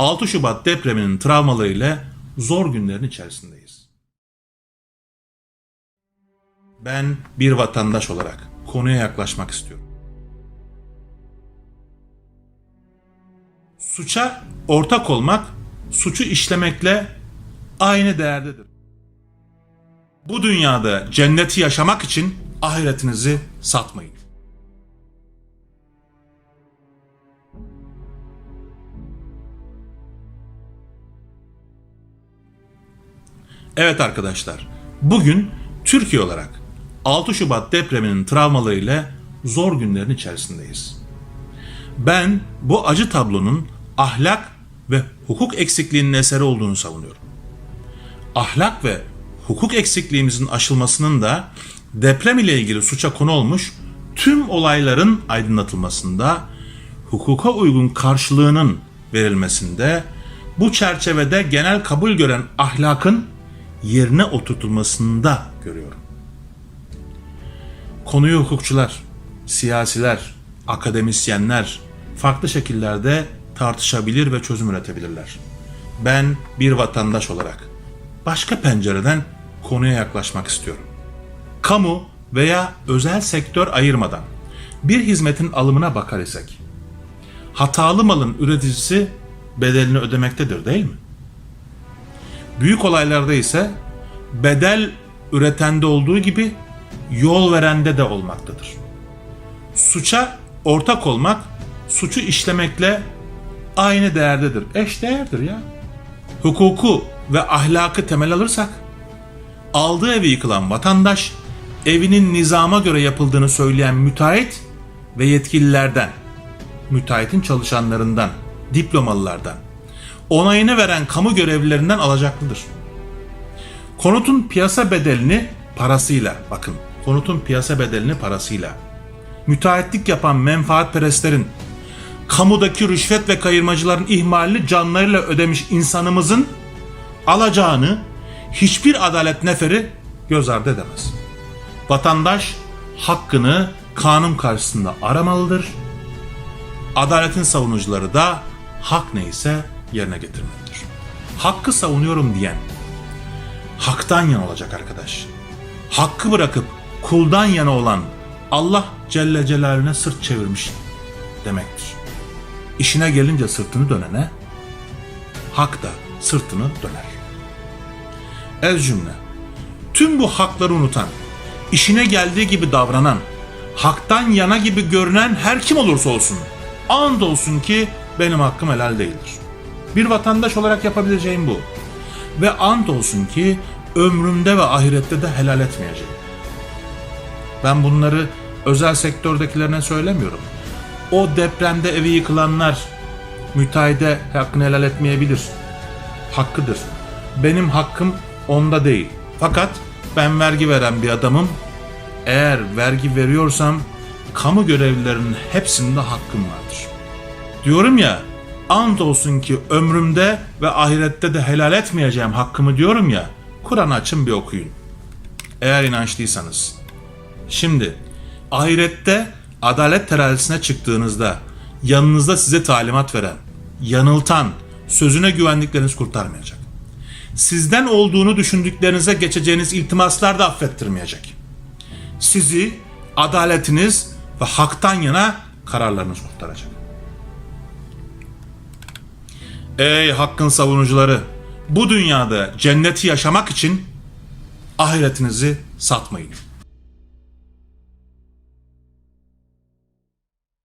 6 Şubat depreminin travmalarıyla zor günlerin içerisindeyiz. Ben bir vatandaş olarak konuya yaklaşmak istiyorum. Suça ortak olmak, suçu işlemekle aynı değerdedir. Bu dünyada cenneti yaşamak için ahiretinizi satmayın. Evet arkadaşlar, bugün Türkiye olarak 6 Şubat depreminin travmalarıyla zor günlerin içerisindeyiz. Ben bu acı tablonun ahlak ve hukuk eksikliğinin eseri olduğunu savunuyorum. Ahlak ve hukuk eksikliğimizin aşılmasının da deprem ile ilgili suça konu olmuş tüm olayların aydınlatılmasında, hukuka uygun karşılığının verilmesinde, bu çerçevede genel kabul gören ahlakın yerine oturtulmasında görüyorum. Konuyu hukukçular, siyasiler, akademisyenler farklı şekillerde tartışabilir ve çözüm üretebilirler. Ben bir vatandaş olarak başka pencereden konuya yaklaşmak istiyorum. Kamu veya özel sektör ayırmadan bir hizmetin alımına bakar isek, hatalı malın üreticisi bedelini ödemektedir değil mi? Büyük olaylarda ise bedel üretende olduğu gibi yol verende de olmaktadır. Suça ortak olmak, suçu işlemekle aynı değerdedir. Eş değerdir ya. Hukuku ve ahlakı temel alırsak, aldığı evi yıkılan vatandaş, evinin nizama göre yapıldığını söyleyen müteahhit ve yetkililerden, müteahhitin çalışanlarından, diplomalılardan, onayını veren kamu görevlilerinden alacaklıdır. Konutun piyasa bedelini parasıyla, bakın konutun piyasa bedelini parasıyla, müteahhitlik yapan menfaatperestlerin, kamudaki rüşvet ve kayırmacıların ihmalini canlarıyla ödemiş insanımızın alacağını hiçbir adalet neferi göz ardı edemez. Vatandaş hakkını kanun karşısında aramalıdır. Adaletin savunucuları da hak neyse yerine getirmelidir. Hakkı savunuyorum diyen haktan yana olacak arkadaş. Hakkı bırakıp kuldan yana olan Allah Celle Celaluhu'na sırt çevirmiş demektir. İşine gelince sırtını dönene hak da sırtını döner. Ez cümle. Tüm bu hakları unutan, işine geldiği gibi davranan, haktan yana gibi görünen her kim olursa olsun, and olsun ki benim hakkım helal değildir. Bir vatandaş olarak yapabileceğim bu. Ve ant olsun ki ömrümde ve ahirette de helal etmeyeceğim. Ben bunları özel sektördekilerine söylemiyorum. O depremde evi yıkılanlar müteahhide hakkını helal etmeyebilir. Hakkıdır. Benim hakkım onda değil. Fakat ben vergi veren bir adamım. Eğer vergi veriyorsam kamu görevlilerinin hepsinde hakkım vardır. Diyorum ya ant olsun ki ömrümde ve ahirette de helal etmeyeceğim hakkımı diyorum ya. Kur'an açın bir okuyun. Eğer inançlıysanız. Şimdi ahirette adalet terazisine çıktığınızda yanınızda size talimat veren, yanıltan, sözüne güvendikleriniz kurtarmayacak. Sizden olduğunu düşündüklerinize geçeceğiniz iltimaslar da affettirmeyecek. Sizi adaletiniz ve haktan yana kararlarınız kurtaracak. Ey hakkın savunucuları! Bu dünyada cenneti yaşamak için ahiretinizi satmayın.